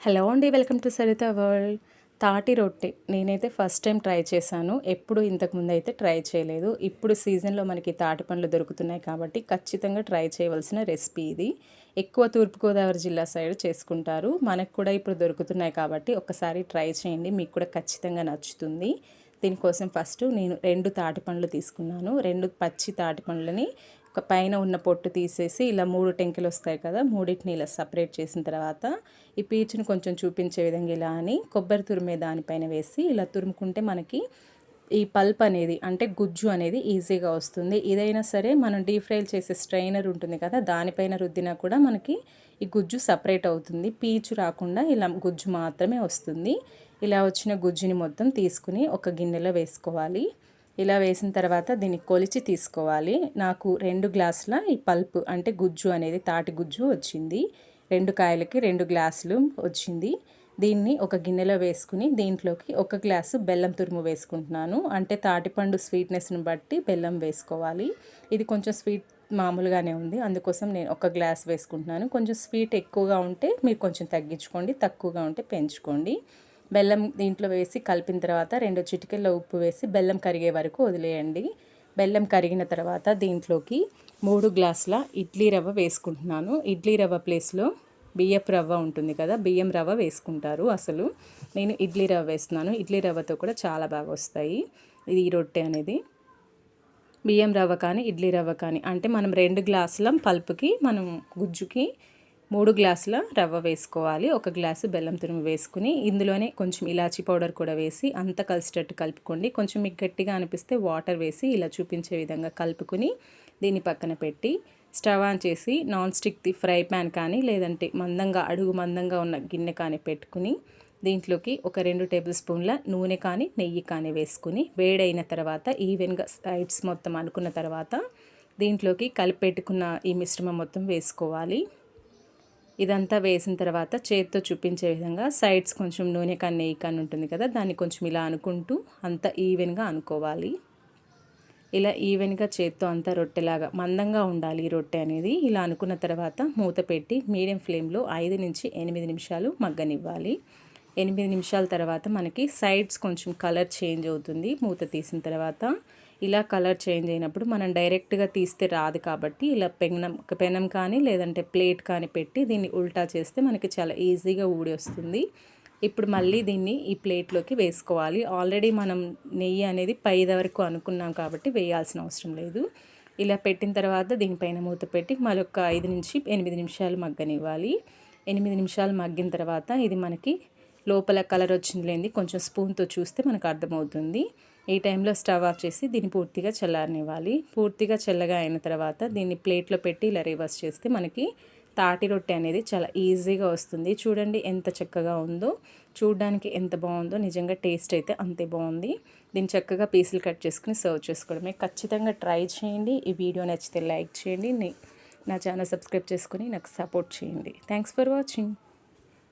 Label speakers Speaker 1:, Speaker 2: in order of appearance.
Speaker 1: Hello అండి welcome to Saritha world. తాటి రొట్టె నేనైతే ఫస్ట్ టైం ట్రై చేశాను. ఎప్పుడు ఇంతకుముందు అయితే ట్రై చేయలేదు. ఇప్పుడు సీజన్లో మనకి తాటి పండ్లు దొరుకుతున్నాయి కాబట్టి ఖచ్చితంగా ట్రై చేయవలసిన రెసిపీ ఇది. ఎక్కువ తూర్పుగోదావరి జిల్లా సైడ్ చేసుకుంటారు. మనకు కూడా ఇప్పుడు దొరుకుతున్నాయి కాబట్టి ఒకసారి ట్రై చేయండి. మీకు కూడా ఖచ్చితంగా నచ్చుతుంది. దీనికోసం ఫస్ట్ నేను రెండు తాటి పండ్లు తీసుకున్నాను. రెండు పచ్చి తాటి పండ్లని ఒక పైన ఉన్న పొట్టు తీసేసి ఇలా మూడు టెంకెలు వస్తాయి కదా మూడింటిని ఇలా సపరేట్ చేసిన తర్వాత ఈ పీచుని కొంచెం చూపించే విధంగా ఇలా అని కొబ్బరి తురిమే దానిపైన వేసి ఇలా తురుముకుంటే మనకి ఈ పల్ప్ అనేది అంటే గుజ్జు అనేది ఈజీగా వస్తుంది. ఇదైనా సరే మనం డీప్ ఫ్రై చేసే స్ట్రైనర్ ఉంటుంది కదా దానిపైన రుద్దినా కూడా మనకి ఈ గుజ్జు సపరేట్ అవుతుంది. పీచు రాకుండా ఇలా గుజ్జు మాత్రమే వస్తుంది. ఇలా వచ్చిన గుజ్జుని మొత్తం తీసుకుని ఒక గిన్నెలో వేసుకోవాలి. ఇలా వేసిన తర్వాత దీన్ని కొలిచి తీసుకోవాలి. నాకు రెండు గ్లాసుల ఈ పల్ప్ అంటే గుజ్జు అనేది తాటి గుజ్జు వచ్చింది. రెండు కాయలకి రెండు గ్లాసులు వచ్చింది. దీన్ని ఒక గిన్నెలో వేసుకుని దీంట్లోకి ఒక గ్లాసు బెల్లం తురుము వేసుకుంటున్నాను. అంటే తాటిపండు స్వీట్నెస్ని బట్టి బెల్లం వేసుకోవాలి. ఇది కొంచెం స్వీట్ మామూలుగానే ఉంది. అందుకోసం నేను ఒక గ్లాస్ వేసుకుంటున్నాను. కొంచెం స్వీట్ ఎక్కువగా ఉంటే మీరు కొంచెం తగ్గించుకోండి తక్కువగా ఉంటే పెంచుకోండి. బెల్లం దీంట్లో వేసి కలిపిన తర్వాత రెండు చిటికెళ్ళ ఉప్పు వేసి బెల్లం కరిగే వరకు వదిలేయండి. బెల్లం కరిగిన తర్వాత దీంట్లోకి మూడు గ్లాసుల ఇడ్లీ రవ్వ వేసుకుంటున్నాను. ఇడ్లీ రవ్వ ప్లేస్లో బియ్యపు రవ్వ ఉంటుంది కదా బియ్యం రవ్వ వేసుకుంటారు అసలు. నేను ఇడ్లీ రవ్వ వేస్తున్నాను. ఇడ్లీ రవ్వతో కూడా చాలా బాగా వస్తాయి. ఇది ఈ రొట్టె అనేది. బియ్యం రవ్వ కానీ ఇడ్లీ రవ్వ కానీ అంటే మనం రెండు గ్లాసుల పల్పుకి మనం గుజ్జుకి మూడు గ్లాసుల రవ్వ వేసుకోవాలి. ఒక గ్లాసు బెల్లం తురుము వేసుకుని ఇందులోనే కొంచెం ఇలాచీ పౌడర్ కూడా వేసి అంత కలిసేటట్టు కలుపుకోండి. కొంచెం మీకు గట్టిగా అనిపిస్తే వాటర్ వేసి ఇలా చూపించే విధంగా కలుపుకుని దీన్ని పక్కన పెట్టి స్టవ్ ఆన్ చేసి నాన్ స్టిక్ది ఫ్రై ప్యాన్ కానీ లేదంటే మందంగా అడుగు మందంగా ఉన్న గిన్నె కానీ పెట్టుకుని దీంట్లోకి ఒక రెండు టేబుల్ స్పూన్ల నూనె కానీ నెయ్యి కానీ వేసుకుని వేడైన తర్వాత ఈవెన్గా సైడ్స్ మొత్తం అనుకున్న తర్వాత దీంట్లోకి కలిపెట్టుకున్న ఈ మిశ్రమం మొత్తం వేసుకోవాలి. ఇదంతా వేసిన తర్వాత చేతితో చూపించే విధంగా సైడ్స్ కొంచెం నూనె కానీ నెయ్యి కానీ ఉంటుంది కదా దాన్ని కొంచెం ఇలా అనుకుంటూ అంత ఈవెన్గా అనుకోవాలి. ఇలా ఈవెన్గా చేత్తో అంతా రొట్టెలాగా మందంగా ఉండాలి ఈ రొట్టె అనేది. ఇలా అనుకున్న తర్వాత మూత పెట్టి మీడియం ఫ్లేమ్లో ఐదు నుంచి ఎనిమిది నిమిషాలు మగ్గనివ్వాలి. ఎనిమిది నిమిషాల తర్వాత మనకి సైడ్స్ కొంచెం కలర్ చేంజ్ అవుతుంది. మూత తీసిన తర్వాత ఇలా కలర్ చేంజ్ అయినప్పుడు మనం డైరెక్ట్గా తీస్తే రాదు కాబట్టి ఇలా పెనం పెనం కానీ లేదంటే ప్లేట్ కానీ పెట్టి దీన్ని ఉల్టా చేస్తే మనకి చాలా ఈజీగా ఊడి వస్తుంది. ఇప్పుడు మళ్ళీ దీన్ని ఈ ప్లేట్లోకి వేసుకోవాలి. ఆల్రెడీ మనం నెయ్యి అనేది పైద వరకు అనుకున్నాం కాబట్టి వేయాల్సిన అవసరం లేదు. ఇలా పెట్టిన తర్వాత దీనిపైన మూత పెట్టి మరొక ఐదు నుంచి ఎనిమిది నిమిషాలు మగ్గనివ్వాలి. ఎనిమిది నిమిషాలు మగ్గిన తర్వాత ఇది మనకి లోపల కలర్ వచ్చింది లేని కొంచెం స్పూన్తో చూస్తే మనకు అర్థమవుతుంది. ఈ టైంలో స్టవ్ ఆఫ్ చేసి దీన్ని పూర్తిగా చల్లారనివ్వాలి. పూర్తిగా చల్లగా అయిన తర్వాత దీన్ని ప్లేట్లో పెట్టి ఇలా రివర్స్ చేస్తే మనకి తాటి రొట్టె అనేది చాలా ఈజీగా వస్తుంది. చూడండి ఎంత చక్కగా ఉందో. చూడడానికి ఎంత బాగుందో. నిజంగా టేస్ట్ అయితే అంతే బాగుంది. దీన్ని చక్కగా పీసులు కట్ చేసుకుని సర్వ్ చేసుకోవడమే. ఖచ్చితంగా ట్రై చేయండి. ఈ వీడియో నచ్చితే లైక్ చేయండి. నా ఛానల్ సబ్స్క్రైబ్ చేసుకుని నాకు సపోర్ట్ చేయండి. Thanks for watching.